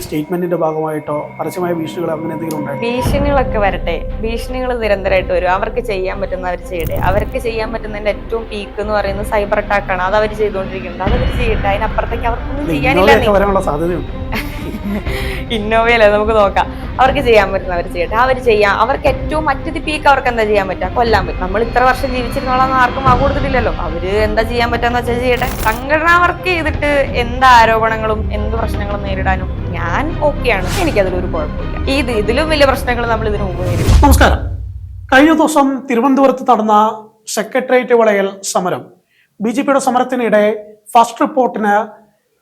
സ്റ്റേറ്റ്മെന്റിന്റെ ഭാഗമായിട്ടോ പരസ്യമായ ഭീഷണികൾ അങ്ങനെ എന്തെങ്കിലും ഉണ്ടോ ഭീഷണികളൊക്കെ വരട്ടെ. ഭീഷണികൾ നിരന്തരമായിട്ട് വരും. അവർക്ക് ചെയ്യാൻ പറ്റുന്ന അവർ ചെയ്യട്ടെ. അവർക്ക് ചെയ്യാൻ പറ്റുന്നതിന്റെ ഏറ്റവും പീക്ക് എന്ന് പറയുന്നത് സൈബർ അറ്റാക്ക് ആണ്. അത് അവർ ചെയ്തുകൊണ്ടിരിക്കുന്നത്. അത് അവർ ചെയ്യട്ടെ അതിനപ്പുറത്തേക്ക് അവർക്കൊന്നും ചെയ്യാനില്ല സാധ്യതയുണ്ട്. ഇന്നോവയല്ലേ? നമുക്ക് നോക്കാം. അവർക്ക് ചെയ്യാൻ പറ്റുന്ന അവർ ചെയ്യട്ടെ. അവർ ചെയ്യാം അവർക്ക് ഏറ്റവും മറ്റൊരു പീക്ക് അവർക്ക് എന്താ ചെയ്യാൻ പറ്റുക? കൊല്ലാൻ പറ്റും. നമ്മൾ ഇത്ര വർഷം ജീവിച്ചിരുന്നോളാം ആർക്കും ആ കൊടുത്തിട്ടില്ലല്ലോ. അവർ എന്താ ചെയ്യാൻ പറ്റുക എന്ന് വെച്ചാൽ ചെയ്യട്ടെ. സംഘടന വർക്ക് ചെയ്തിട്ട് എന്ത് ആരോപണങ്ങളും എന്ത് പ്രശ്നങ്ങളും നേരിടാനും ഞാൻ ഓക്കെയാണ്. എനിക്കതിലൊരു കുഴപ്പമില്ല. ഇത് ഇതിലും വലിയ പ്രശ്നങ്ങൾ നമ്മൾ ഇതിനു മുമ്പ് നമസ്കാരം. കഴിഞ്ഞ ദിവസം തിരുവനന്തപുരത്ത് നടന്ന സെക്രട്ടേറിയറ്റ് വളയൽ സമരം. ബി ജെ പിയുടെ സമരത്തിനിടെ ഫസ്റ്റ് റിപ്പോർട്ടിന്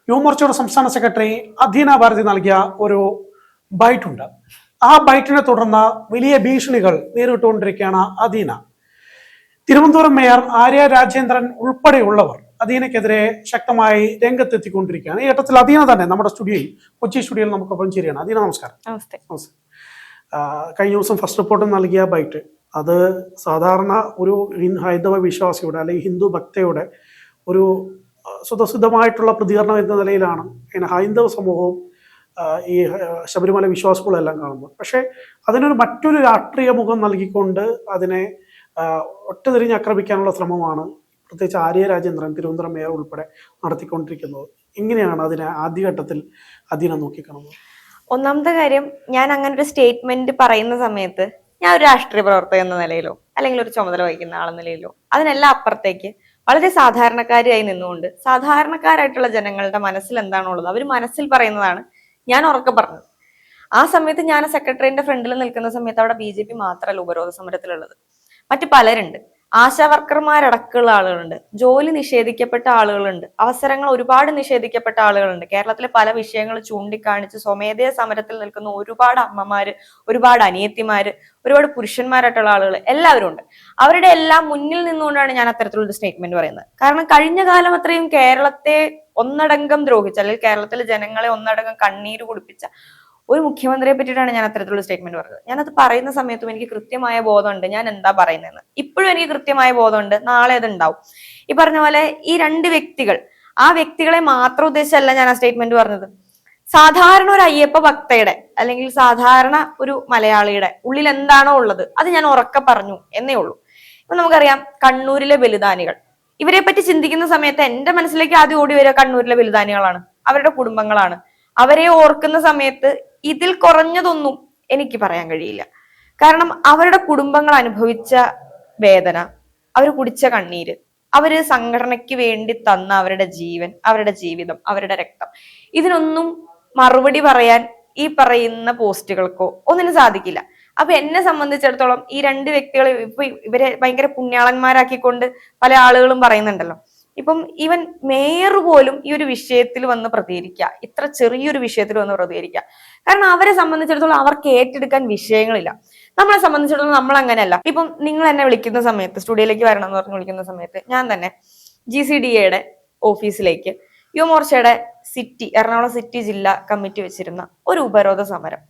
യുവമോർച്ചയുടെ സംസ്ഥാന സെക്രട്ടറി അധീന ഭാരതി നൽകിയ ഒരു ബൈറ്റുണ്ട് ആ ബൈറ്റിനെ തുടർന്ന് വലിയ ഭീഷണികൾ നേരിട്ടുകൊണ്ടിരിക്കുകയാണ് അധീന. തിരുവനന്തപുരം മേയർ ആര്യ രാജേന്ദ്രൻ ഉൾപ്പെടെയുള്ളവർ അധീനക്കെതിരെ ശക്തമായി രംഗത്തെത്തിക്കൊണ്ടിരിക്കുകയാണ്. ഈ ഘട്ടത്തിൽ അധീന തന്നെ നമ്മുടെ സ്റ്റുഡിയോയിൽ കൊച്ചി സ്റ്റുഡിയോയിൽ നമുക്കൊപ്പം ചേരുകയാണ് അധീന നമസ്കാരം. കഴിഞ്ഞ ദിവസം ഫസ്റ്റ് റിപ്പോർട്ട് നൽകിയ ബൈറ്റ്. അത് സാധാരണ ഒരു ഹൈന്ദവ വിശ്വാസിയുടെ അല്ലെങ്കിൽ ഹിന്ദു ഭക്തയുടെ ഒരു സ്വതസിദ്ധമായിട്ടുള്ള പ്രതികരണം എന്ന നിലയിലാണ് ഇങ്ങനെ ഹൈന്ദവ സമൂഹവും ഈ ശബരിമല വിശ്വാസികളെല്ലാം കാണുന്നത്. പക്ഷേ അതിനൊരു മറ്റൊരു രാഷ്ട്രീയ മുഖം നൽകിക്കൊണ്ട് അതിനെ ഒറ്റതിരിഞ്ഞ് ആക്രമിക്കാനുള്ള ശ്രമമാണ് പ്രത്യേകിച്ച് ആര്യ രാജേന്ദ്രൻ തിരുവനന്തപുരം മേയർ ഉൾപ്പെടെ നടത്തിക്കൊണ്ടിരിക്കുന്നത്. എങ്ങനെയാണ് അതിനെ ആദ്യഘട്ടത്തിൽ അതിനെ നോക്കിക്കാണുന്നത്? ഒന്നാമത്തെ കാര്യം ഞാൻ അങ്ങനെ ഒരു സ്റ്റേറ്റ്മെന്റ് പറയുന്ന സമയത്ത് ഞാൻ ഒരു രാഷ്ട്രീയ പ്രവർത്തകൻ എന്ന നിലയിലോ അല്ലെങ്കിൽ ഒരു ചുമതല വഹിക്കുന്ന ആളെന്ന നിലയിലോ അതിനെല്ലാം അപ്പുറത്തേക്ക് വളരെ സാധാരണക്കാരിയായി നിന്നുകൊണ്ട് സാധാരണക്കാരായിട്ടുള്ള ജനങ്ങളുടെ മനസ്സിൽ എന്താണുള്ളത് അവർ മനസ്സിൽ പറയുന്നതാണ് ഞാൻ ഉറക്കെ പറഞ്ഞത്. ആ സമയത്ത് ഞാൻ സെക്രട്ടറിന്റെ ഫ്രണ്ടിൽ നിൽക്കുന്ന സമയത്ത് അവിടെ ബി ജെ പി മാത്രമല്ല ഉപരോധ സമരത്തിലുള്ളത്. മറ്റു പലരുണ്ട്. ആശാ വർക്കർമാരടക്കമുള്ള ആളുകളുണ്ട്. ജോലി നിഷേധിക്കപ്പെട്ട ആളുകളുണ്ട്. അവസരങ്ങൾ ഒരുപാട് നിഷേധിക്കപ്പെട്ട ആളുകളുണ്ട്. കേരളത്തിലെ പല വിഷയങ്ങൾ ചൂണ്ടിക്കാണിച്ച് സ്വമേധയ സമരത്തിൽ നിൽക്കുന്ന ഒരുപാട് അമ്മമാര് ഒരുപാട് അനിയത്തിമാര് ഒരുപാട് പുരുഷന്മാരായിട്ടുള്ള ആളുകൾ എല്ലാവരും ഉണ്ട്. അവരുടെ എല്ലാം മുന്നിൽ നിന്നുകൊണ്ടാണ് ഞാൻ അത്തരത്തിലുള്ള സ്റ്റേറ്റ്മെന്റ് പറയുന്നത്. കാരണം കഴിഞ്ഞ കാലം അത്രയും കേരളത്തെ ഒന്നടങ്കം ദ്രോഹിച്ച അല്ലെങ്കിൽ കേരളത്തിലെ ജനങ്ങളെ ഒന്നടങ്കം കണ്ണീര് കുടിപ്പിച്ച ഒരു മുഖ്യമന്ത്രിയെ പറ്റിയിട്ടാണ് ഞാൻ അത്തരത്തിലുള്ള സ്റ്റേറ്റ്മെന്റ് പറഞ്ഞത്. ഞാനത് പറയുന്ന സമയത്തും എനിക്ക് കൃത്യമായ ബോധമുണ്ട്. ഞാൻ എന്താ പറയുന്നതെന്ന്. ഇപ്പോഴും എനിക്ക് കൃത്യമായ ബോധമുണ്ട്. നാളെ അത് ഉണ്ടാവും. ഈ പറഞ്ഞ പോലെ ഈ രണ്ട് വ്യക്തികൾ ആ വ്യക്തികളെ മാത്രം ഉദ്ദേശിച്ചല്ല ഞാൻ ആ സ്റ്റേറ്റ്മെന്റ് പറഞ്ഞത്. സാധാരണ ഒരു അയ്യപ്പ ഭക്തയുടെ അല്ലെങ്കിൽ സാധാരണ ഒരു മലയാളിയുടെ ഉള്ളിൽ എന്താണോ ഉള്ളത് അത് ഞാൻ ഉറക്കെ പറഞ്ഞു എന്നേ ഉള്ളൂ. ഇപ്പൊ നമുക്കറിയാം കണ്ണൂരിലെ ബലിദാനികൾ. ഇവരെ പറ്റി ചിന്തിക്കുന്ന സമയത്ത് എന്റെ മനസ്സിലേക്ക് ആദ്യം ഓടി വരിക കണ്ണൂരിലെ ബലിദാനികളാണ്. അവരുടെ കുടുംബങ്ങളാണ്. അവരെ ഓർക്കുന്ന സമയത്ത് ഇതിൽ കുറഞ്ഞതൊന്നും എനിക്ക് പറയാൻ കഴിയില്ല. കാരണം അവരുടെ കുടുംബങ്ങൾ അനുഭവിച്ച വേദന അവർ കുടിച്ച കണ്ണീര് അവർ സംഘടനയ്ക്ക് വേണ്ടി തന്ന അവരുടെ ജീവൻ അവരുടെ ജീവിതം അവരുടെ രക്തം ഇതിനൊന്നും മറുപടി പറയാൻ ഈ പറയുന്ന പോസ്റ്റുകൾക്കോ ഒന്നിനും സാധിക്കില്ല. അപ്പൊ എന്നെ സംബന്ധിച്ചിടത്തോളം ഈ രണ്ട് വ്യക്തികളെ ഇപ്പൊ ഇവരെ ഭയങ്കര പുണ്യാളന്മാരാക്കിക്കൊണ്ട് പല ആളുകളും പറയുന്നുണ്ടല്ലോ. ഇപ്പം ഈവൻ മേയർ പോലും ഈ ഒരു വിഷയത്തിൽ വന്ന് പ്രതികരിക്കുക ഇത്ര ചെറിയൊരു വിഷയത്തിൽ വന്ന് പ്രതികരിക്കുക കാരണം അവരെ സംബന്ധിച്ചിടത്തോളം അവർക്ക് ഏറ്റെടുക്കാൻ വിഷയങ്ങളില്ല. നമ്മളെ സംബന്ധിച്ചിടത്തോളം നമ്മൾ അങ്ങനെയല്ല. ഇപ്പം നിങ്ങൾ എന്നെ വിളിക്കുന്ന സമയത്ത് സ്റ്റുഡിയോയിലേക്ക് വരണം എന്ന് പറഞ്ഞ് വിളിക്കുന്ന സമയത്ത് ഞാൻ തന്നെ ജി സി ഡി എയുടെ ഓഫീസിലേക്ക് യുവമോർച്ചയുടെ സിറ്റി എറണാകുളം സിറ്റി ജില്ലാ കമ്മിറ്റി വെച്ചിരുന്ന ഒരു ഉപരോധ സമരം.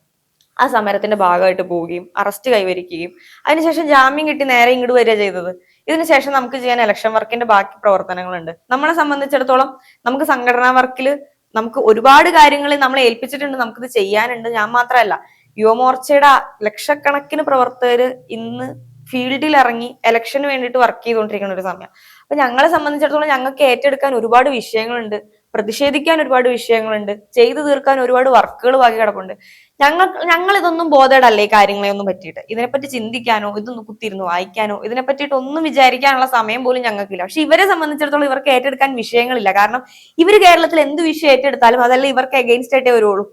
ആ സമരത്തിന്റെ ഭാഗമായിട്ട് പോവുകയും അറസ്റ്റ് കൈവരിക്കുകയും അതിനുശേഷം ജാമ്യം കിട്ടി നേരെ ഇങ്ങോട്ട് വരിക ചെയ്തത് ഇതിനുശേഷം നമുക്ക് ചെയ്യാൻ ഇലക്ഷൻ വർക്കിന്റെ ബാക്കി പ്രവർത്തനങ്ങളുണ്ട്. നമ്മളെ സംബന്ധിച്ചിടത്തോളം നമുക്ക് സംഘടനാ വർക്കിൽ നമുക്ക് ഒരുപാട് കാര്യങ്ങൾ നമ്മളെ ഏൽപ്പിച്ചിട്ടുണ്ട് നമുക്കിത് ചെയ്യാനുണ്ട്. ഞാൻ മാത്രമല്ല യുവമോർച്ചയുടെ ലക്ഷക്കണക്കിന് പ്രവർത്തകർ ഇന്ന് ഫീൽഡിൽ ഇറങ്ങി ഇലക്ഷന് വേണ്ടിയിട്ട് വർക്ക് ചെയ്തുകൊണ്ടിരിക്കുന്ന ഒരു സമയം. അപ്പൊ ഞങ്ങളെ സംബന്ധിച്ചിടത്തോളം ഞങ്ങൾക്ക് ഏറ്റെടുക്കാൻ ഒരുപാട് വിഷയങ്ങളുണ്ട്. പ്രതിഷേധിക്കാൻ ഒരുപാട് വിഷയങ്ങളുണ്ട് ചെയ്തു തീർക്കാൻ ഒരുപാട് വർക്കുകൾ ബാക്കി കിടപ്പുണ്ട്. ഞങ്ങൾ ഞങ്ങൾ ഇതൊന്നും ബോധേടല്ലേ കാര്യങ്ങളെ ഒന്നും പറ്റിയിട്ട്. ഇതിനെപ്പറ്റി ചിന്തിക്കാനോ ഇതൊന്ന് കുത്തിയിരുന്ന് വായിക്കാനോ ഇതിനെ പറ്റിയിട്ട് ഒന്നും വിചാരിക്കാനുള്ള സമയം പോലും ഞങ്ങൾക്കില്ല. പക്ഷെ ഇവരെ സംബന്ധിച്ചിടത്തോളം ഇവർക്ക് ഏറ്റെടുക്കാൻ വിഷയങ്ങളില്ല. കാരണം ഇവർ കേരളത്തിൽ എന്ത് വിഷയം ഏറ്റെടുത്താലും അതല്ല ഇവർക്ക് അഗെയിൻസ്റ്റ് ആയിട്ടേ വരുള്ളൂ.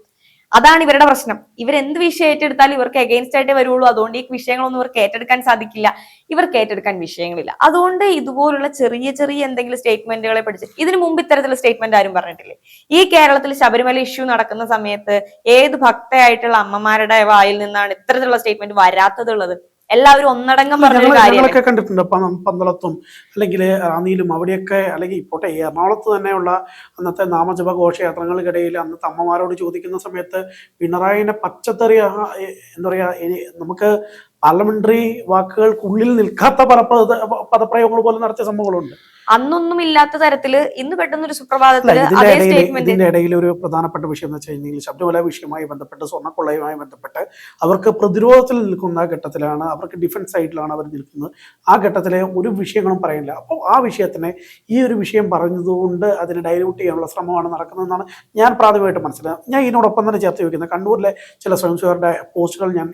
അതാണ് ഇവരുടെ പ്രശ്നം. ഇവർ എന്ത് വിഷയം ഏറ്റെടുത്താലും ഇവർക്ക് അഗെയിൻസ്റ്റ് ആയിട്ടേ വരുള്ളൂ. അതുകൊണ്ട് ഈ വിഷയങ്ങളൊന്നും ഇവർക്ക് ഏറ്റെടുക്കാൻ സാധിക്കില്ല. ഇവർക്ക് ഏറ്റെടുക്കാൻ വിഷയങ്ങളില്ല. അതുകൊണ്ട് ഇതുപോലുള്ള ചെറിയ ചെറിയ എന്തെങ്കിലും സ്റ്റേറ്റ്മെന്റുകളെ പഠിച്ച് ഇതിനു മുമ്പ് ഇത്തരത്തിലുള്ള സ്റ്റേറ്റ്മെന്റ് ആരും പറഞ്ഞിട്ടില്ലേ? ഈ കേരളത്തിൽ ശബരിമല ഇഷ്യൂ നടക്കുന്ന സമയത്ത് ഏത് ഭക്തയായിട്ടുള്ള അമ്മമാരുടെ വായിൽ നിന്നാണ് ഇത്തരത്തിലുള്ള സ്റ്റേറ്റ്മെന്റ് വരാത്തതുള്ളത്? എല്ലാവരും ഒന്നടങ്കം ഞങ്ങളൊക്കെ കണ്ടിട്ടുണ്ട്. പന്തളത്തും അല്ലെങ്കിൽ റാന്നിയിലും അവിടെയൊക്കെ അല്ലെങ്കിൽ ഇപ്പോട്ടെ എറണാകുളത്ത് തന്നെയുള്ള അന്നത്തെ നാമജപ ഘോഷയാത്രകൾക്കിടയിൽ അന്നത്തെ അമ്മമാരോട് ചോദിക്കുന്ന സമയത്ത് പിണറായിനെ പച്ചത്തെറി ആ, എ- എന്താ പറയാ നമുക്ക് പാർലമെന്ററി വാക്കുകൾക്കുള്ളിൽ നിൽക്കാത്ത പല പദ- പദപ്രയോഗങ്ങൾ പോലും നടത്തിയ സംഭവങ്ങളുണ്ട്. അന്നൊന്നും ഇല്ലാത്ത തരത്തിൽ ഇന്ന് പെട്ടെന്ന് ഒരു സുപ്രഭാതത്തിൽ ഇതിന്റെ ഇടയിൽ ഒരു പ്രധാനപ്പെട്ട വിഷയം എന്ന് വെച്ച് കഴിഞ്ഞാൽ ശബരിമല വിഷയവുമായി ബന്ധപ്പെട്ട് സ്വർണക്കൊള്ളയുമായി ബന്ധപ്പെട്ട് അവർക്ക് പ്രതിരോധത്തിൽ നിൽക്കുന്ന ഘട്ടത്തിലാണ് അവർക്ക് ഡിഫൻസ് സൈഡിലാണ് അവർ നിൽക്കുന്നത്. ആ ഘട്ടത്തിലെ ഒരു വിഷയങ്ങളും പറയുന്നില്ല. അപ്പോൾ ആ വിഷയത്തിനെ ഈ ഒരു വിഷയം പറഞ്ഞതുകൊണ്ട് അതിനെ ഡൈലൂട്ട് ചെയ്യാനുള്ള ശ്രമമാണ് നടക്കുന്നതെന്നാണ് ഞാൻ പ്രാഥമികമായിട്ട് മനസ്സിലാക്കുന്നത്. ഞാൻ ഇതിനോടൊപ്പം തന്നെ ചേർത്ത് വയ്ക്കുന്നത് കണ്ണൂരിലെ ചില സ്വയംസേവരുടെ പോസ്റ്റുകൾ ഞാൻ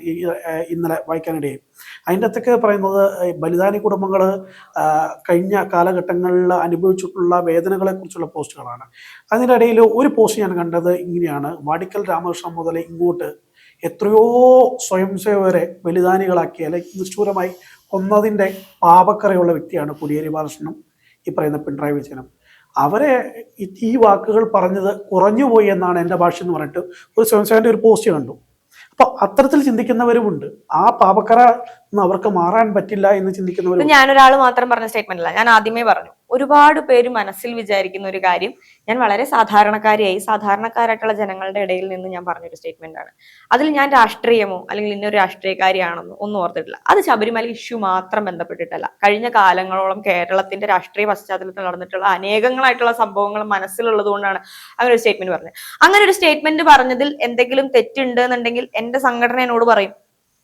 ഇന്നലെ ഏഹ്, വായിക്കാനിടയായി അതിന്റെ പറയുന്നത് ബലിദാനി കുടുംബങ്ങൾ കഴിഞ്ഞ കാലഘട്ടങ്ങളിൽ അനുഭവിച്ചിട്ടുള്ള വേദനകളെക്കുറിച്ചുള്ള പോസ്റ്റുകളാണ്. അതിന്റെ ഇടയിൽ ഒരു പോസ്റ്റ് ഞാൻ കണ്ടത് ഇങ്ങനെയാണ്. വാടിക്കൽ രാമകൃഷ്ണൻ മുതൽ ഇങ്ങോട്ട് എത്രയോ സ്വയം സേവകരെ ബലിദാനികളാക്കി അല്ലെങ്കിൽ നിഷ്ഠൂരമായി കൊന്നതിന്റെ പാപക്കറയുള്ള വ്യക്തിയാണ് കുടിയേരി ബാലകൃഷ്ണനും ഈ പറയുന്ന പിണറായി വിജയനും. അവരെ ഈ വാക്കുകൾ പറഞ്ഞത് കുറഞ്ഞുപോയി എന്നാണ് എന്റെ ഭാഷ എന്ന് പറഞ്ഞിട്ട് ഒരു സ്വയംസേവന്റെ ഒരു പോസ്റ്റ് കണ്ടു. അപ്പോൾ അത്തരത്തിൽ ചിന്തിക്കുന്നവരുമുണ്ട്. ആ പാപക്കറ അവർക്ക് മാറാൻ പറ്റില്ല എന്ന് ചിന്തിക്കുന്നവരും ഞാനൊരാൾ മാത്രം പറഞ്ഞ സ്റ്റേറ്റ്മെന്റ് അല്ല. ഞാൻ ആദ്യമേ പറഞ്ഞു. ഒരുപാട് പേര് മനസ്സിൽ വിചാരിക്കുന്ന ഒരു കാര്യം ഞാൻ വളരെ സാധാരണക്കാരിയായി സാധാരണക്കാരായിട്ടുള്ള ജനങ്ങളുടെ ഇടയിൽ നിന്ന് ഞാൻ പറഞ്ഞൊരു സ്റ്റേറ്റ്മെന്റ് ആണ്. അതിൽ ഞാൻ രാഷ്ട്രീയമോ അല്ലെങ്കിൽ ഇന്നൊരു രാഷ്ട്രീയക്കാരിയാണെന്നോ ഒന്നും ഓർത്തിട്ടില്ല. അത് ശബരിമല ഇഷ്യൂ മാത്രം ബന്ധപ്പെട്ടിട്ടല്ല. കഴിഞ്ഞ കാലങ്ങളോളം കേരളത്തിന്റെ രാഷ്ട്രീയ പശ്ചാത്തലത്തിൽ നടന്നിട്ടുള്ള അനേകങ്ങളായിട്ടുള്ള സംഭവങ്ങൾ മനസ്സിലുള്ളത് കൊണ്ടാണ് അങ്ങനെ ഒരു സ്റ്റേറ്റ്മെന്റ് പറഞ്ഞത്. അങ്ങനെ ഒരു സ്റ്റേറ്റ്മെന്റ് പറഞ്ഞതിൽ എന്തെങ്കിലും തെറ്റുണ്ട് എന്നുണ്ടെങ്കിൽ എന്റെ സംഘടന എന്നോട് പറയും.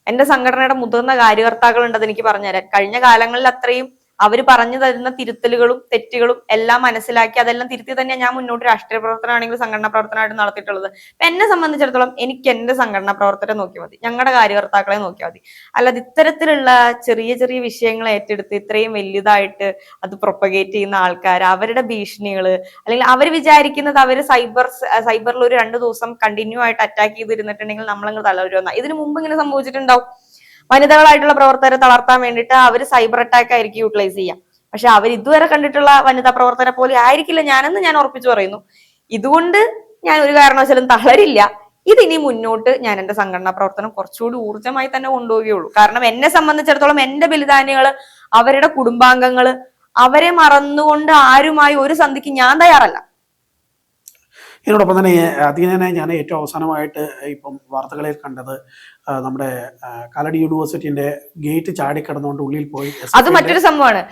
എന്റെ സംഘടനയുടെ മുതിർന്ന കാര്യകർത്താക്കൾ ഉണ്ടെന്ന് എനിക്ക് പറഞ്ഞുതരാൻ കഴിഞ്ഞ കാലങ്ങളിൽ അത്രയും അവർ പറഞ്ഞു തരുന്ന തിരുത്തലുകളും തെറ്റുകളും എല്ലാം മനസ്സിലാക്കി അതെല്ലാം തിരുത്തി തന്നെയാണ് ഞാൻ മുന്നോട്ട് രാഷ്ട്രീയ പ്രവർത്തനമാണെങ്കിലും സംഘടനാ പ്രവർത്തനമായിട്ട് നടത്തിയിട്ടുള്ളത്. അപ്പൊ എന്നെ സംബന്ധിച്ചിടത്തോളം എനിക്ക് എന്റെ സംഘടനാ പ്രവർത്തനം നോക്കിയാൽ മതി. ഞങ്ങളുടെ കാര്യകർത്താക്കളെ നോക്കിയാൽ മതി. അല്ലാതെ ഇത്തരത്തിലുള്ള ചെറിയ ചെറിയ വിഷയങ്ങൾ ഏറ്റെടുത്ത് ഇത്രയും വലുതായിട്ട് അത് പ്രൊപ്പഗേറ്റ് ചെയ്യുന്ന ആൾക്കാർ അവരുടെ ഭീഷണികൾ അല്ലെങ്കിൽ അവർ വിചാരിക്കുന്നത് അവർ സൈബർ സൈബറിൽ ഒരു രണ്ട് ദിവസം കണ്ടിന്യൂ ആയിട്ട് അറ്റാക്ക് ചെയ്തിരുന്നിട്ടുണ്ടെങ്കിൽ നമ്മളങ്ങ് തളരുമെന്ന ഇതിനു മുമ്പ് ഇങ്ങനെ സംഭവിച്ചിട്ടുണ്ടാവും. വനിതകളായിട്ടുള്ള പ്രവർത്തകരെ തളർത്താൻ വേണ്ടിയിട്ട് അവർ സൈബർ അറ്റാക്ക് ആയിരിക്കും യൂട്ടിലൈസ് ചെയ്യുക പക്ഷെ അവർ ഇതുവരെ കണ്ടിട്ടുള്ള വനിതാ പ്രവർത്തകരെ പോലെ ആയിരിക്കില്ല ഞാനെന്ന് ഞാൻ ഉറപ്പിച്ചു പറയുന്നു. ഇതുകൊണ്ട് ഞാൻ ഒരു കാരണവശാലും തളരില്ല. ഇതിനി മുന്നോട്ട് ഞാൻ എന്റെ സംഘടനാ പ്രവർത്തനം കുറച്ചുകൂടി ഊർജമായി തന്നെ കൊണ്ടുപോവുകയുള്ളൂ. കാരണം എന്നെ സംബന്ധിച്ചിടത്തോളം എന്റെ ബലിദാനികൾ അവരുടെ കുടുംബാംഗങ്ങൾ അവരെ മറന്നുകൊണ്ട് ആരുമായി ഒരു സന്ധിക്ക് ഞാൻ തയ്യാറല്ല. ഇതിനോടൊപ്പം തന്നെ അതിനെ ഞാൻ ഏറ്റവും അവസാനമായിട്ട് ഇപ്പം വാർത്തകളിൽ കണ്ടത് നമ്മുടെ കാലടി യൂണിവേഴ്സിറ്റിന്റെ ഗേറ്റ് ചാടിക്കടന്നുകൊണ്ട് ഉള്ളിൽ പോയി അത് മറ്റൊരു സംഭവമാണ്.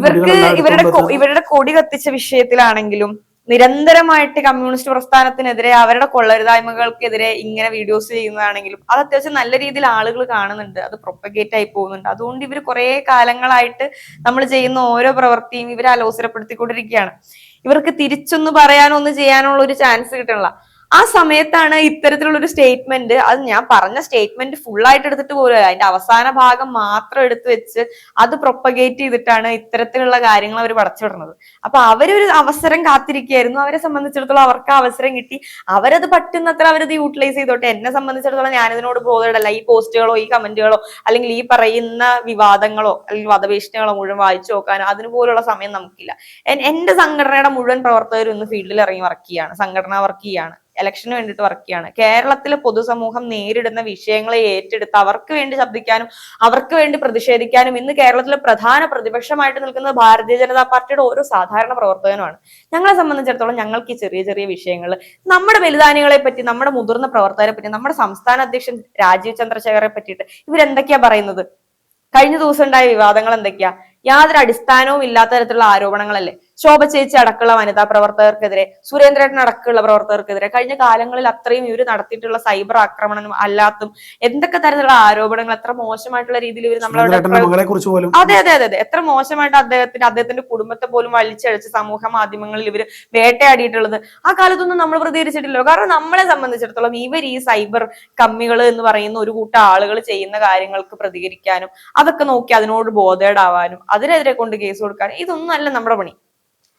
ഇവരുടെ ഇവരുടെ കൊടി കത്തിച്ച വിഷയത്തിലാണെങ്കിലും നിരന്തരമായിട്ട് കമ്മ്യൂണിസ്റ്റ് പ്രസ്ഥാനത്തിനെതിരെ അവരുടെ കൊള്ളരുതായ്മകൾക്കെതിരെ ഇങ്ങനെ വീഡിയോസ് ചെയ്യുന്നതാണെങ്കിലും അത് അത്യാവശ്യം നല്ല രീതിയിൽ ആളുകൾ കാണുന്നുണ്ട്. അത് പ്രൊപ്പഗേറ്റ് ആയി പോകുന്നുണ്ട്. അതുകൊണ്ട് ഇവർ കുറെ കാലങ്ങളായിട്ട് നമ്മൾ ചെയ്യുന്ന ഓരോ പ്രവൃത്തിയും ഇവരെ അലോസരപ്പെടുത്തിക്കൊണ്ടിരിക്കുകയാണ്. ഇവർക്ക് തിരിച്ചൊന്ന് പറയാനോ ഒന്ന് ചെയ്യാനുള്ള ഒരു ചാൻസ് കിട്ടണില്ല. ആ സമയത്താണ് ഇത്തരത്തിലുള്ള ഒരു സ്റ്റേറ്റ്മെന്റ് അത് ഞാൻ പറഞ്ഞ സ്റ്റേറ്റ്മെന്റ് ഫുൾ ആയിട്ട് എടുത്തിട്ട് പോലും അതിന്റെ അവസാന ഭാഗം മാത്രം എടുത്തു വെച്ച് അത് പ്രൊപ്പഗേറ്റ് ചെയ്തിട്ടാണ് ഇത്തരത്തിലുള്ള കാര്യങ്ങൾ അവർ പടച്ചുവിടുന്നത്. അപ്പൊ അവരൊരു അവസരം കാത്തിരിക്കുകയായിരുന്നു. അവരെ സംബന്ധിച്ചിടത്തോളം അവർക്ക് അവസരം കിട്ടി. അവരത് പറ്റുന്നത്ര അവരത് യൂട്ടിലൈസ് ചെയ്തോട്ടെ. എന്നെ സംബന്ധിച്ചിടത്തോളം ഞാനിതിനോട് ബോധമല്ല ഈ പോസ്റ്റുകളോ ഈ കമന്റുകളോ അല്ലെങ്കിൽ ഈ പറയുന്ന വിവാദങ്ങളോ അല്ലെങ്കിൽ വധഭീഷണികളോ മുഴുവൻ വായിച്ചു നോക്കാനോ അതിന് പോലുള്ള സമയം നമുക്കില്ല. എന്റെ സംഘടനയുടെ മുഴുവൻ പ്രവർത്തകരും ഇന്ന് ഫീൽഡിൽ ഇറങ്ങി വർക്ക് ചെയ്യാണ്. സംഘടന വർക്ക് ചെയ്യാണ്. ഇലക്ഷന് വേണ്ടിയിട്ട് വർക്ക് ചെയ്യാണ്. കേരളത്തിലെ പൊതുസമൂഹം നേരിടുന്ന വിഷയങ്ങളെ ഏറ്റെടുത്ത് അവർക്ക് വേണ്ടി ശബ്ദിക്കാനും അവർക്ക് വേണ്ടി പ്രതിഷേധിക്കാനും ഇന്ന് കേരളത്തിലെ പ്രധാന പ്രതിപക്ഷമായിട്ട് നിൽക്കുന്നത് ഭാരതീയ ജനതാ പാർട്ടിയുടെ ഓരോ സാധാരണ പ്രവർത്തകനുമാണ്. ഞങ്ങളെ സംബന്ധിച്ചിടത്തോളം ഞങ്ങൾക്ക് ഈ ചെറിയ ചെറിയ വിഷയങ്ങൾ നമ്മുടെ ബലിദാനികളെ പറ്റി നമ്മുടെ മുതിർന്ന പ്രവർത്തകരെ പറ്റി നമ്മുടെ സംസ്ഥാന അധ്യക്ഷൻ രാജീവ് ചന്ദ്രശേഖരെ പറ്റിയിട്ട് ഇവരെന്തൊക്കെയാ പറയുന്നത്? കഴിഞ്ഞ ദിവസം ഉണ്ടായ വിവാദങ്ങൾ എന്തൊക്കെയാ? യാതൊരു അടിസ്ഥാനവും ഇല്ലാത്ത തരത്തിലുള്ള ആരോപണങ്ങളല്ലേ? ശോഭ ചേച്ചി അടക്കമുള്ള വനിതാ പ്രവർത്തകർക്കെതിരെ സുരേന്ദ്രേട്ടൻ അടക്കമുള്ള പ്രവർത്തകർക്കെതിരെ കഴിഞ്ഞ കാലങ്ങളിൽ അത്രയും ഇവർ നടത്തിയിട്ടുള്ള സൈബർ ആക്രമണം അല്ലാത്തും എന്തൊക്കെ തരത്തിലുള്ള ആരോപണങ്ങൾ എത്ര മോശമായിട്ടുള്ള രീതിയിൽ ഇവർ നമ്മളെ സുരേന്ദ്രേട്ടന്റെ കുറിച്ച് പോലും. അതെ അതെ അതെ അതെ. എത്ര മോശമായിട്ട് അദ്ദേഹത്തിന്റെ അദ്ദേഹത്തിന്റെ കുടുംബത്തെ പോലും വലിച്ചഴച്ച് സമൂഹ മാധ്യമങ്ങളിൽ ഇവർ വേട്ടയാടിയിട്ടുള്ളത്. ആ കാലത്തൊന്നും നമ്മൾ പ്രതികരിച്ചിട്ടില്ലല്ലോ. കാരണം നമ്മളെ സംബന്ധിച്ചിടത്തോളം ഇവർ ഈ സൈബർ കമ്മികൾ എന്ന് പറയുന്ന ഒരു കൂട്ടം ആളുകൾ ചെയ്യുന്ന കാര്യങ്ങൾക്ക് പ്രതികരിക്കാനും അതൊക്കെ നോക്കി അതിനോട് ബോധേഡാവാനും അതിനെതിരെ കൊണ്ട് കേസ് കൊടുക്കാനും ഇതൊന്നും അല്ല നമ്മുടെ പണി.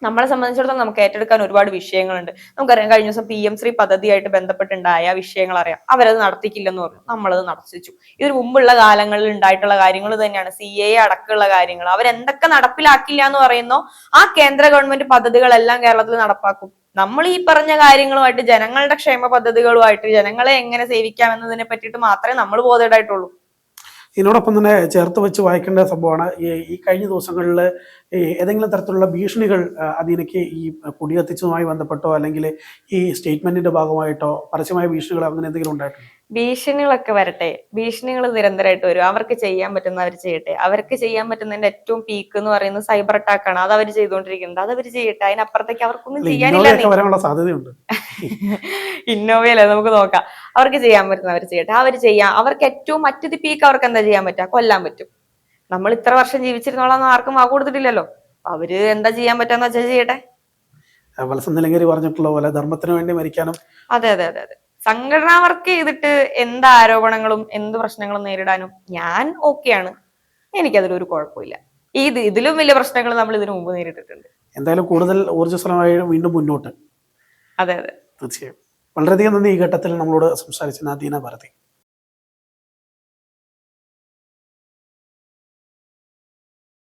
നമ്മളെ സംബന്ധിച്ചിടത്തോളം നമുക്ക് ഏറ്റെടുക്കാൻ ഒരുപാട് വിഷയങ്ങളുണ്ട്. നമുക്കറിയാം കഴിഞ്ഞ ദിവസം പി എം ശ്രീ പദ്ധതിയായിട്ട് ബന്ധപ്പെട്ടുണ്ടായ വിഷയങ്ങൾ അറിയാം അവരത് നടത്തിക്കില്ലെന്ന് പറഞ്ഞു. നമ്മളത് നടത്തിച്ചു. ഇതിനു മുമ്പുള്ള കാലങ്ങളിൽ ഉണ്ടായിട്ടുള്ള കാര്യങ്ങൾ തന്നെയാണ്. സി എ അടക്കമുള്ള കാര്യങ്ങൾ. അവരെന്തൊക്കെ നടപ്പിലാക്കില്ല എന്ന് പറയുന്നോ ആ കേന്ദ്ര ഗവൺമെന്റ് പദ്ധതികളെല്ലാം കേരളത്തിൽ നടപ്പാക്കും. നമ്മൾ ഈ പറഞ്ഞ കാര്യങ്ങളുമായിട്ട് ജനങ്ങളുടെ ക്ഷേമ പദ്ധതികളുമായിട്ട് ജനങ്ങളെ എങ്ങനെ സേവിക്കാം എന്നതിനെ പറ്റിയിട്ട് മാത്രമേ നമ്മൾ ബോധേഡായിട്ടുള്ളൂ. ഇതിനോടൊപ്പം തന്നെ ചേർത്ത് വെച്ച് വായിക്കേണ്ട സംഭവമാണ്. ഈ കഴിഞ്ഞ ദിവസങ്ങളിൽ ഏതെങ്കിലും തരത്തിലുള്ള ഭീഷണികൾ അതിനൊക്കെ ഈ കുടിയെത്തിച്ചതുമായി ബന്ധപ്പെട്ടോ അല്ലെങ്കിൽ ഈ സ്റ്റേറ്റ്മെന്റിന്റെ ഭാഗമായിട്ടോ പരസ്യമായ ഭീഷണികൾ അങ്ങനെ എന്തെങ്കിലും ഉണ്ടായിട്ടുണ്ടോ? ഭീഷണികളൊക്കെ വരട്ടെ. ഭീഷണികൾ നിരന്തരമായിട്ട് വരും. അവർക്ക് ചെയ്യാൻ പറ്റുന്ന അവർ ചെയ്യട്ടെ. അവർക്ക് ചെയ്യാൻ പറ്റുന്നതിന്റെ ഏറ്റവും പീക്ക് എന്ന് പറയുന്നത് സൈബർ അറ്റാക്ക് ആണ്. അത് അവർ ചെയ്തുകൊണ്ടിരിക്കുന്നത്. അത് അവർ ചെയ്യട്ടെ. അതിനപ്പുറത്തേക്ക് അവർക്കൊന്നും ചെയ്യാനില്ല സാധ്യതയുണ്ട്. ഇന്നോവയല്ലേ നമുക്ക് നോക്കാം. അവർക്ക് ചെയ്യാൻ പറ്റുന്ന അവർ ചെയ്യട്ടെ. അവർ ചെയ്യാം. അവർക്ക് ഏറ്റവും മറ്റൊരു പീക്ക് അവർക്ക് എന്താ ചെയ്യാൻ പറ്റുക? കൊല്ലാൻ പറ്റും. നമ്മൾ ഇത്ര വർഷം ജീവിച്ചിരുന്നോളാന്ന് ആർക്കും വാക്ക് കൊടുത്തിട്ടില്ലല്ലോ. അവർ എന്താ ചെയ്യാൻ പറ്റാന്ന് വെച്ചാൽ ചെയ്യട്ടെ. വത്സൻ നിലങ്കേരി പറഞ്ഞിട്ടുള്ള പോലെ ധർമ്മത്തിന് വേണ്ടി മരിക്കാനും. അതെ അതെ അതെ അതെ. സംഘടനാ വർക്ക് ചെയ്തിട്ട് എന്ത് ആരോപണങ്ങളും എന്ത് പ്രശ്നങ്ങളും നേരിടാനും ഞാൻ ഓക്കെയാണ് എനിക്കതിലൊരു കുഴപ്പമില്ല. ഇത് ഇതിലും വലിയ പ്രശ്നങ്ങൾ നമ്മൾ ഇതിനു മുമ്പ് നേരിട്ടിട്ടുണ്ട്. എന്തായാലും കൂടുതൽ ഊർജസ്വലമായി വീണ്ടും മുന്നോട്ട്. അതെ അതെ. തീർച്ചയായും. വളരെയധികം നന്ദി ഈ ഘട്ടത്തിൽ നമ്മളോട് സംസാരിച്ച നദീന ഭാരതി